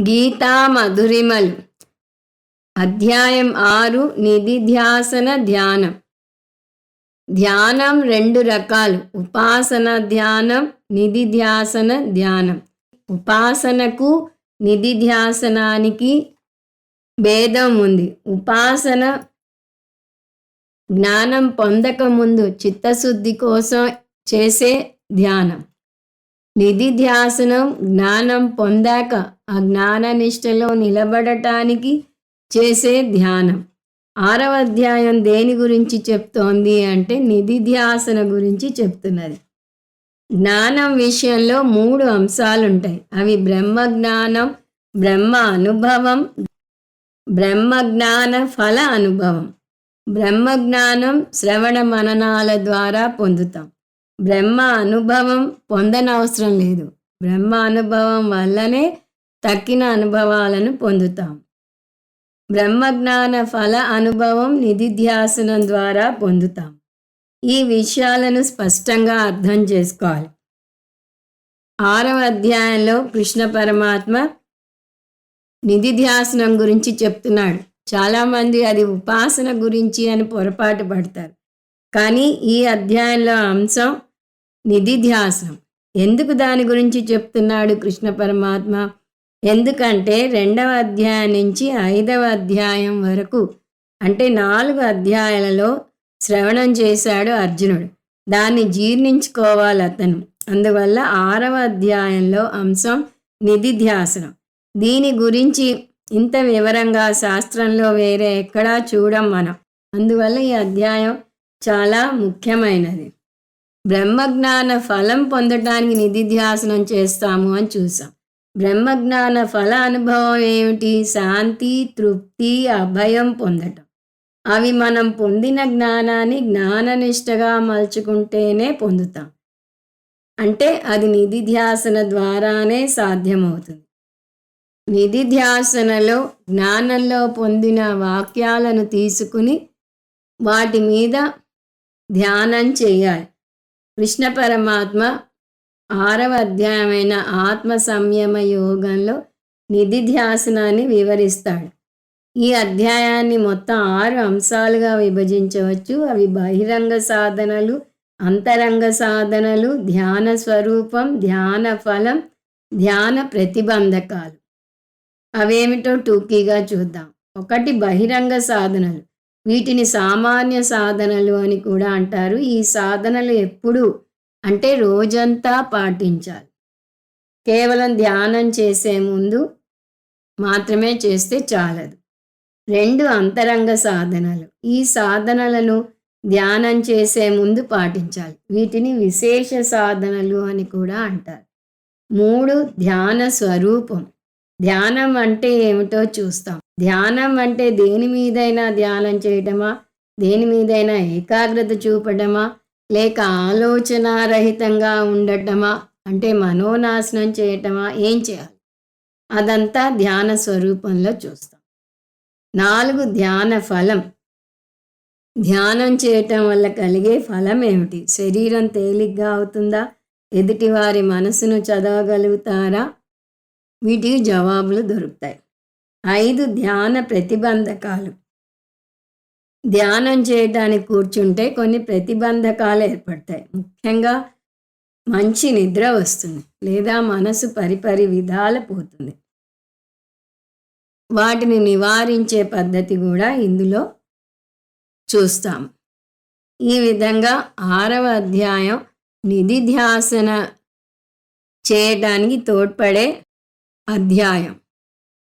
గీతా మధురిమలు అధ్యాయం ఆరు నిధిధ్యాసన ధ్యానం. ధ్యానం రెండు రకాలు. ఉపాసన ధ్యానం నిధిధ్యాసన ధ్యానం. ఉపాసనకు నిధిధ్యాసనానికి భేదం ఉంది. ఉపాసన జ్ఞానం పొందక ముందు చిత్తశుద్ధి కోసం చేసే ధ్యానం. నిధిధ్యాసనం జ్ఞానం పొందాక ఆ జ్ఞాన నిష్టలో నిలబడటానికి చేసే ధ్యానం. ఆరవ అధ్యాయం దేని గురించి చెప్తోంది అంటే నిధిధ్యాసన గురించి చెప్తున్నది. జ్ఞానం విషయంలో మూడు అంశాలు ఉంటాయి అవి బ్రహ్మ జ్ఞానం బ్రహ్మ అనుభవం బ్రహ్మ జ్ఞాన ఫల అనుభవం. బ్రహ్మ జ్ఞానం శ్రవణ మననాల ద్వారా పొందుతాం. బ్రహ్మ అనుభవం పొందనవసరం లేదు. బ్రహ్మ అనుభవం వల్లనే తక్కిన అనుభవాలను పొందుతాం. బ్రహ్మజ్ఞాన ఫల అనుభవం నిధిధ్యాసనం ద్వారా పొందుతాం. ఈ విషయాలను స్పష్టంగా అర్థం చేసుకోవాలి. ఆరవ అధ్యాయంలో కృష్ణ పరమాత్మ నిధిధ్యాసనం గురించి చెప్తున్నాడు. చాలామంది అది ఉపాసన గురించి అని పొరపాటు పడతారు. కానీ ఈ అధ్యాయంలో అంశం నిధిధ్యాసనం. ఎందుకు దాని గురించి చెప్తున్నాడు కృష్ణ పరమాత్మ? ఎందుకంటే రెండవ అధ్యాయం నుంచి ఐదవ అధ్యాయం వరకు అంటే నాలుగు అధ్యాయాలలో శ్రవణం చేశాడు అర్జునుడు. దాన్ని జీర్ణించుకోవాలి అతను. అందువల్ల ఆరవ అధ్యాయంలో అంశం నిధిధ్యాసనం దీని గురించి ఇంత వివరంగా శాస్త్రంలో వేరే ఎక్కడా చూడం మనం. అందువల్ల ఈ అధ్యాయం చాలా ముఖ్యమైనది. బ్రహ్మజ్ఞాన ఫలం పొందటానికి నిధిధ్యాసనం చేస్తాము అని చూసాం. బ్రహ్మజ్ఞాన ఫల అనుభవం ఏమిటి? శాంతి తృప్తి అభయం పొందటం. అవి మనం పొందిన జ్ఞానాన్ని జ్ఞాననిష్టగా మలుచుకుంటేనే పొందుతాం. అంటే అది నిధిధ్యాసన ద్వారానే సాధ్యమవుతుంది. నిధిధ్యాసనలో జ్ఞానంలో పొందిన వాక్యాలను తీసుకుని వాటి మీద ధ్యానం చేయాలి. కృష్ణ పరమాత్మ ఆరవ అధ్యాయమైన ఆత్మ సంయమ యోగంలో నిధిధ్యాసనాన్ని వివరిస్తాడు. ఈ అధ్యాయాన్ని మొత్తం ఆరు అంశాలుగా విభజించవచ్చు. అవి బహిరంగ సాధనలు అంతరంగ సాధనలు ధ్యాన స్వరూపం ధ్యాన ఫలం ధ్యాన ప్రతిబంధకాలు. అవేమిటో టూకీగా చూద్దాం. ఒకటి బహిరంగ సాధనలు. వీటిని సామాన్య సాధనలు అని కూడా అంటారు. ఈ సాధనలు ఎప్పుడూ అంటే రోజంతా పాటించాలి. కేవలం ధ్యానం చేసే ముందు మాత్రమే చేస్తే చాలదు. రెండు అంతరంగ సాధనలు. ఈ సాధనలను ధ్యానం చేసే ముందు పాటించాలి. వీటిని విశేష సాధనలు అని కూడా అంటారు. మూడు ధ్యాన స్వరూపం. ధ్యానం అంటే ఏమిటో చూస్తాం. ధ్యానం అంటే దేని మీదైనా ధ్యానం చేయటమా? దేని మీదైనా ఏకాగ్రత చూపడమా లేక ఆలోచనారహితంగా ఉండటమా? అంటే మనోనాశనం చేయటమా? ఏం చేయాలి? అదంతా ధ్యాన స్వరూపంలో చూస్తాం. నాలుగు ధ్యాన ఫలం. ధ్యానం చేయటం వల్ల కలిగే ఫలం ఏమిటి? శరీరం తేలిగ్గా అవుతుందా? ఎదుటివారి మనసును చదవగలుగుతారా? వీటికి జవాబులు దొరుకుతాయి. ఐదు ధ్యాన ప్రతిబంధకాలు. ధ్యానం చేయడానికి కూర్చుంటే కొన్ని ప్రతిబంధకాలు ఏర్పడతాయి. ముఖ్యంగా మంచి నిద్ర వస్తుంది లేదా మనసు పరిపరి విధాల పోతుంది. వాటిని నివారించే పద్ధతి కూడా ఇందులో చూస్తాం ఈ విధంగా ఆరవ అధ్యాయం నిధిధ్యాసన చేయటానికి తోడ్పడే అధ్యాయం.